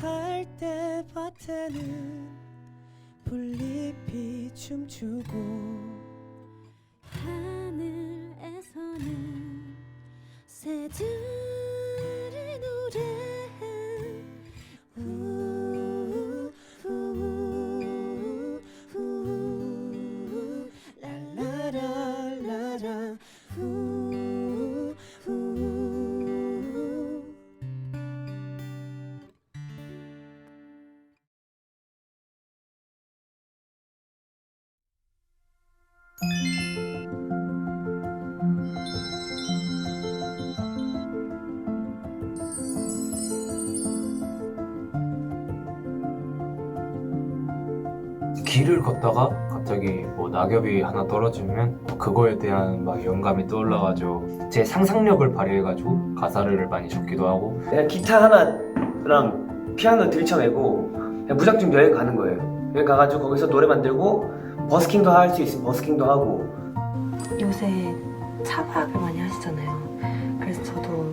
할때 밭에는 풀잎이 춤추고 길을 걷다가 갑자기 뭐 낙엽이 하나 떨어지면 그거에 대한 막 영감이 떠올라가지고 제 상상력을 발휘해가지고 가사를 많이 적기도 하고 그냥 기타 하나랑 피아노 들쳐매고 그냥 무작정 여행 가는 거예요. 여행 가가지고 거기서 노래 만들고 버스킹도 할 수 있으면 버스킹도 하고 요새 차박을 많이 하시잖아요. 그래서 저도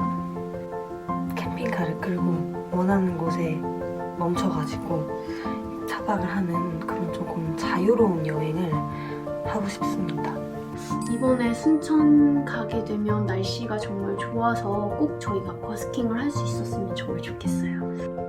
캠핑카를 끌고 원하는 곳에 멈춰가지고 차박을 하는 그런 자유로운 여행을 하고 싶습니다. 이번에 순천 가게 되면 날씨가 정말 좋아서 꼭 저희가 버스킹을 할 수 있었으면 정말 좋겠어요.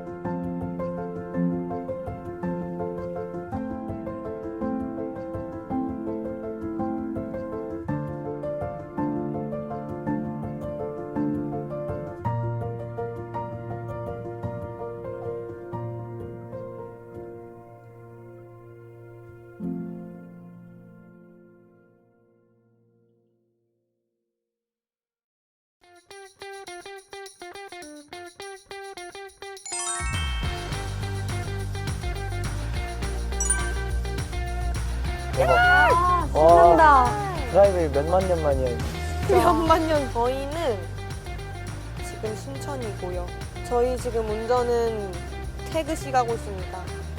와 드라이브 몇만 년 만이야. 몇만 년 저희는 지금 순천이고요. 저희 지금 운전은 태그 씨 가고 있습니다.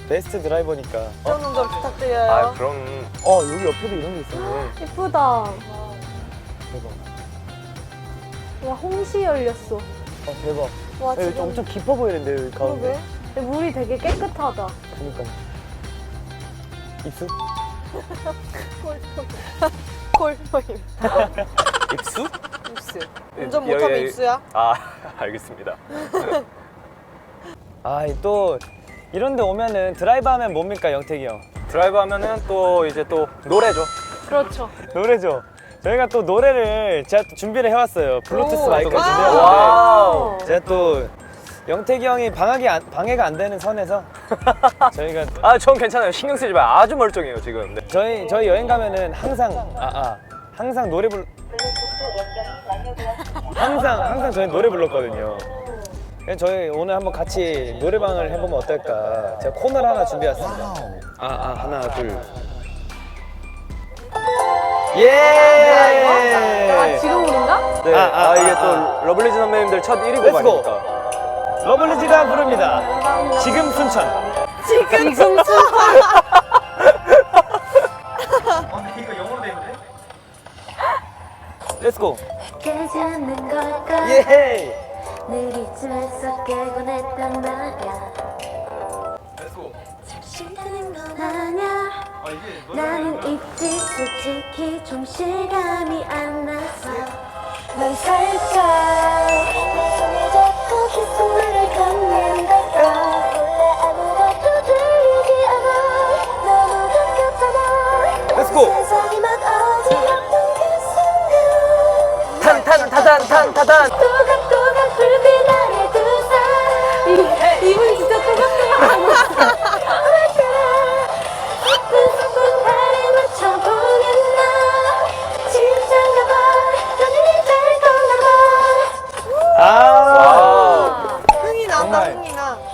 베스트 드라이버니까. 운전 운전 부탁드려요. 아 그럼 어 여기 옆에도 이런 게 있었네. 예쁘다. 대박. 와 홍시 열렸어. 어 대박. 와 여기 지금 엄청 깊어 보이는데 여기 가운데. 그러게. 물이 되게 깨끗하다. 그러니까. 입수? 콜포임. 입수? 입수. 운전 못하면 입수야. 아 알겠습니다. 아 또 이런데 오면은 드라이브 하면 뭡니까 영택이 형? 드라이브 하면은 또 이제 또 노래죠. 그렇죠. 노래죠. 저희가 또 노래를 제가 또 준비를 해왔어요. 블루투스 와우. 준비해왔는데 와우. 제가 또 영택이 형이 방학이 안, 방해가 안 되는 선에서 저희가 아 전 괜찮아요. 신경 쓰지 마요. 아주 멀쩡해요 지금. 네. 저희 저희 여행 가면은 항상 아 아 항상 노래 불 항상 항상 저희 노래 불렀거든요. 그래서 저희 오늘 한번 같이 노래방을 해보면 어떨까? 제가 코너를 하나 준비했습니다. 아 아 하나 둘. 예. 아 지금인가? 네. 아, 아, 아, 이게 아, 또 러블리즈 선배님들 첫 1위 Let's go. 곡아닙니까? 러블리즈가 부릅니다. 지금 순천. 지금 순천. 이거 영어로? 렛츠고. 깨지 않는 걸까 예. 늘 이쯤에서 깨곤 했단 말야 잠시 드는 건 아냐 나는 있지 솔직히 좀 실감이 안 나서 넌 살짝 내 손에 잡고 계속 말을 건넨 걸까 원래 아무것도 들리지 않아 너무 가깝잖아 렛츠고. 세상이 막 어지럽던 그 순간 탄탄타탄탄타탄.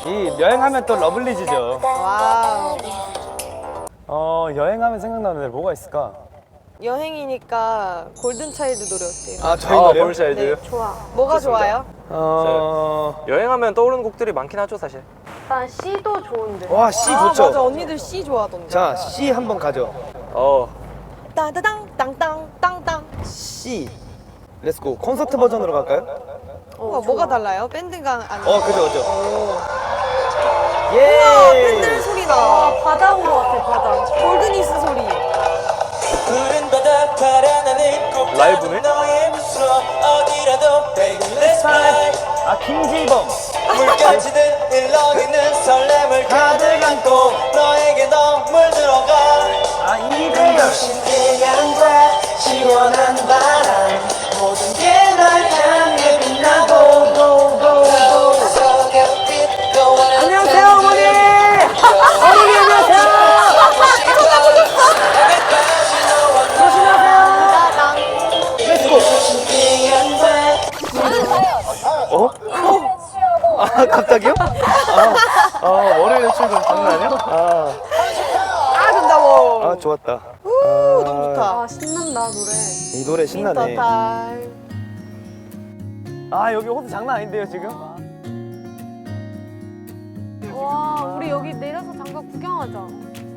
이 여행하면 또 러블리즈죠. 와우. 어 여행하면 생각나는 데 뭐가 있을까? 여행이니까 골든 차일드 노래 어때요? 아 저희 아, 노래요? 네, 좋아. 뭐가 좋아요? 어. 여행하면 떠오르는 곡들이 많긴 하죠 사실. 난 C도 좋은데. 와 C 아, 좋죠. 맞아. 언니들 C 좋아하던데. 자 C 한번 가죠. 어. 땅따당 땅땅 땅땅. C. 렛츠고 콘서트 버전으로 갈까요? 어, 뭐가 달라요? 밴드가 아니고. 어 그죠 그죠. 예. 바다 온것 같아 바다. 골드니스 소리. 푸른 바다 파란 하늘 꽃 라이브네? 너의 미소로 어디라도 Baby let's fly 아 김지범 물결치듯 일렁이는 설렘을 가득 안고 너에게 더 물들어가 아, 아 월요일 출근 장난 아니야? 아, 아 된다고. 아 좋았다 오 너무 좋다. 아 신난다 노래. 이 노래 신나네. 아 여기 호수 장난 아닌데요 지금? 와 우리 여기 내려서 장갑 구경하자.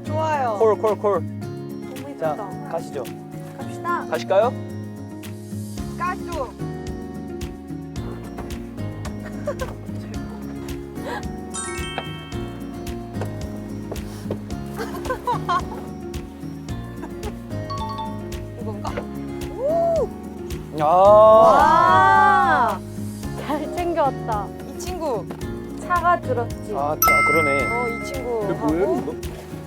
좋아요. 콜 콜 콜 너무 자 이쁘다. 가시죠 갑시다. 가실까요? 까쭈. 아, 아, 잘 챙겨왔다. 이 친구. 차가 들었지. 아, 아 그러네 어이 친구. 뭐예요 하고. 이거?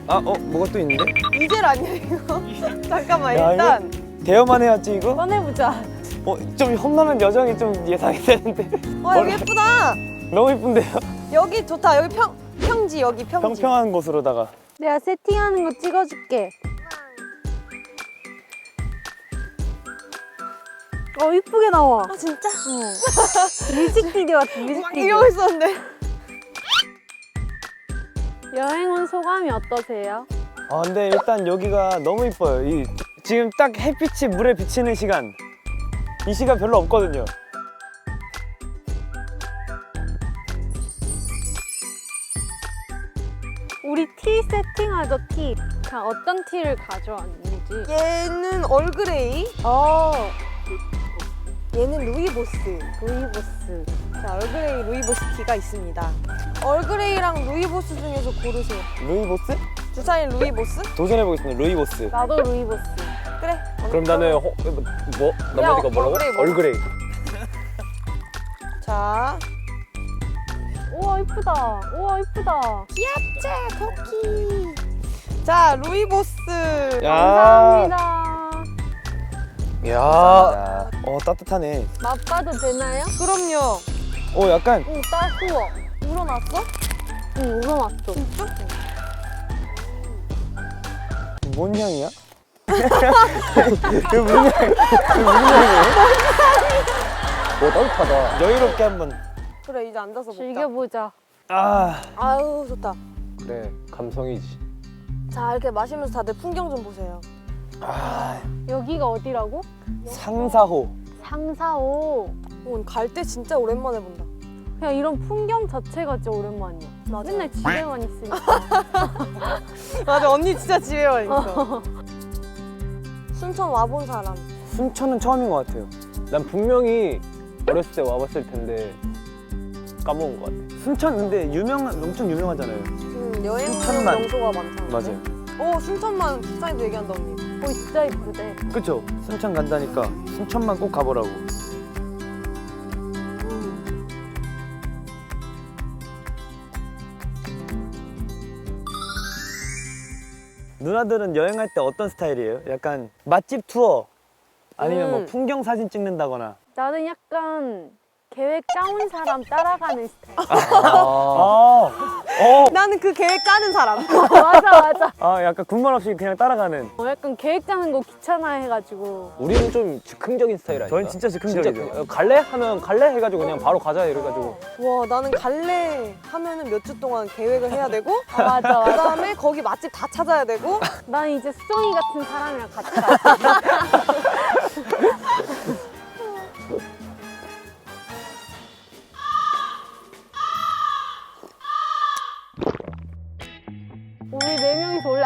아, 어 뭐가 또 있는데? 이젤 아니야 이거? 잠깐만 야, 일단 대여만 해야지 이거? 꺼내보자. 어, 좀 험난한 여정이 좀 예상이 되는데 와 여기 예쁘다. 너무 이쁜데요? 여기 좋다. 여기 평 평지 여기 평지. 평평한 곳으로다가 내가 세팅하는 거 찍어줄게. 어 이쁘게 나와. 아 진짜? 뮤직비디오 같아 막 뮤직비디오. 이러고 있었는데. 여행 온 소감이 어떠세요? 아 근데 일단 여기가 너무 이뻐요 이 지금 딱 햇빛이 물에 비치는 시간 이 시간 별로 없거든요 우리 티 세팅하죠 티. 자 어떤 티를 가져왔는지. 얘는 얼그레이. 어 얘는 루이보스. 루이보스. 자 얼그레이 루이보스 티가 있습니다. 얼그레이랑 루이보스 중에서 고르세요. 루이보스? 주사인 루이보스? 도전해보겠습니다 루이보스 나도 루이보스. 그래. 그럼 나는 호, 뭐? 나머지가 뭐라고? 얼그레이 먹어. 얼그레이 자 우와 이쁘다. 우와 이쁘다. 귀엽지 토끼. 자 루이보스. 감사합니다. 야, 어 따뜻하네 맛봐도 되나요? 그럼요. 어 약간 응, 따스워. 우러났어? 응, 우러났어. 진짜? 뭔 향이야? 그 무슨 향? 그 무슨? 오 따뜻하다 여유롭게 한번 그래 이제 앉아서 먹자. 즐겨보자. 아 아유 좋다. 그래 감성이지 자 이렇게 마시면서 다들 풍경 좀 보세요. 아, 여기가 어디라고? 상사호 어, 상사호. 갈때 진짜 오랜만에 본다. 그냥 이런 풍경 자체가 진짜 오랜만이야. 맞아. 맨날 집에만 있으니까. 맞아 언니 진짜 집에만 있어. 순천 와본 사람. 순천은 처음인 것 같아요 난 분명히 어렸을 때 와봤을 텐데 까먹은 것 같아 순천 근데 유명한 엄청 유명하잖아요 음, 여행 순천만. 명소가 많잖아. 맞아요 오 순천만 식사에도 얘기한다 언니. 거기 진짜 이쁘대. 그쵸? 순천 간다니까 순천만 꼭 가보라고 누나들은 여행할 때 어떤 스타일이에요? 약간 맛집 투어 아니면 뭐 음. 풍경 사진 찍는다거나 나는 약간 계획 짜온 사람 따라가는 스타일. 아, 어, 나는 그 계획 짜는 사람. 맞아, 맞아. 아 약간 군말 없이 그냥 따라가는 어, 약간 계획 짜는 거 귀찮아 해가지고. 우리는 좀 즉흥적인 스타일 아니야? 저희는 진짜 즉흥적이죠 진짜 그- 갈래? 하면 갈래? 해가지고 그냥 바로 가자 이래가지고 와 나는 갈래 하면은 몇 주 동안 계획을 해야 되고 아, 맞아, 맞아. 그다음에 거기 맛집 다 찾아야 되고 난 이제 수정이 같은 사람이랑 같이 가.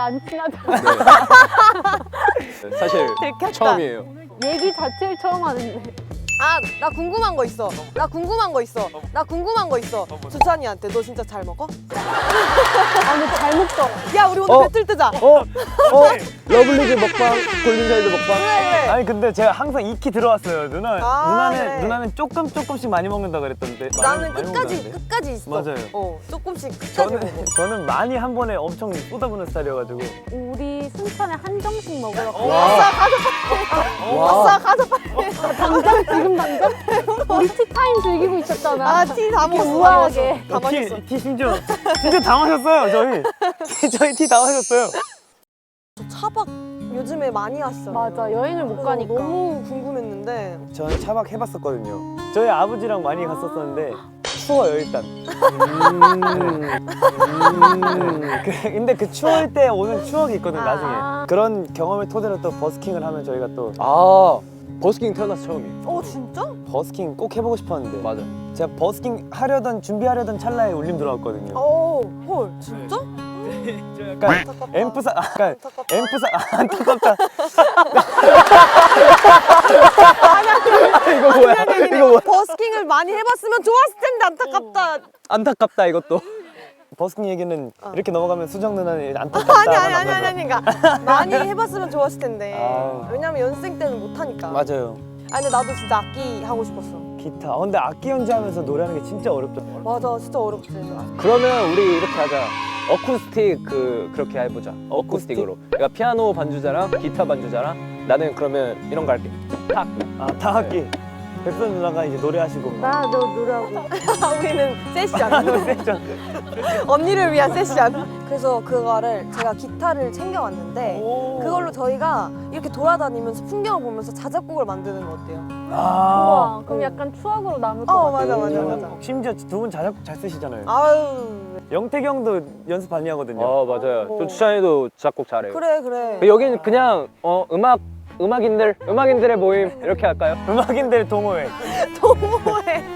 안 친하잖아. 사실 들켰다. 처음이에요 얘기 자체를 처음 하는데. 아, 나 궁금한 거 있어. 나 궁금한 거 있어. 나 궁금한 거 있어. 주찬이한테 너 진짜 잘 먹어? 아니 잘 먹죠. 야, 우리 오늘 어? 배틀 뜨자. 어? 어? 러블리즈 먹방, 골든차일드 먹방. 그래. 아니 근데 제가 항상 익히 들어왔어요. 누나 아, 누나는 그래. 누나는 조금 조금씩 많이 먹는다 그랬던데. 많이- 나는 많이 끝까지 먹는다는데? 끝까지 있어. 맞아요. 어, 조금씩 끝까지 저는 먹어. 저는 많이 한 번에 엄청 쏟아부는 스타일이어가지고. 우리 순천에 한정식 먹으러 가. 아싸, 가서 빨리. 와. 아싸, 가서 빨리. 당장 지금 당장? 우리 티타임 즐기고 있었잖아. 아, 티 다 먹었어. 우아하게. 다 마셨어. 티, 티 심지어 심지어 다 마셨어요 저희. 저희 티 다 마셨어요. 차박 요즘에 많이 왔어. 맞아 여행을 못 가니까. 너무 궁금했는데. 저는 차박 해봤었거든요. 저희 아버지랑 많이 갔었었는데 추워요 일단. 음. 그- 근데 그 추울 때 오는 추억이 있거든 요 나중에. 아. 그런 경험을 토대로 또 버스킹을 하면 저희가 또 아 버스킹 태어나서 처음이에요. 어, 진짜? 버스킹 꼭 해보고 싶었는데 맞아. 제가 버스킹 하려던 준비하려던 찰나에 울림 들어왔거든요. 어, 헐, 진짜? 약간 안타깝다. 앰프사 약간 안타깝다. 앰프사 아, 안타깝다. 이거 뭐야? 이거 뭐야? 버스킹을 많이 해봤으면 좋았을 텐데 안타깝다. 안타깝다 이것도. 버스킹 얘기는 어. 이렇게 넘어가면 수정 누나는 안타깝다. 아니 아니 아니 아니 아니 그러니까 많이 해봤으면 좋았을 텐데 아. 왜냐면 연습생 때는 못하니까 맞아요. 아니 근데 나도 진짜 악기 하고 싶었어 기타. 아, 근데 악기 연주하면서 노래하는 게 진짜 어렵죠. 맞아 진짜 어렵지 그러면 우리 이렇게 하자. 어쿠스틱 그 그렇게 해보자. 어쿠스틱으로. 그러니까 피아노 반주자랑 기타 반주자랑 나는 그러면 이런 거 할게. 탁. 아, 타악기. 백선 누나가 이제 노래하시고. 나너 노래하고. 우리는 세션 세션. 언니를 위한 세션 그래서 그거를 제가 기타를 챙겨왔는데 그걸로 저희가 이렇게 돌아다니면서 풍경을 보면서 자작곡을 만드는 거 어때요? 아. 우와 그럼 약간 추억으로 남을 것 어 같아. 맞아 맞아 맞아 심지어 두 분 자작곡 잘 쓰시잖아요. 아유 형도 연습 많이 하거든요. 어 맞아요. 어. 또 추찬이도 작곡 잘해요. 그래 그래 여기는 그냥 어 음악 음악인들 음악인들의 모임 이렇게 할까요? 음악인들 동호회. 동호회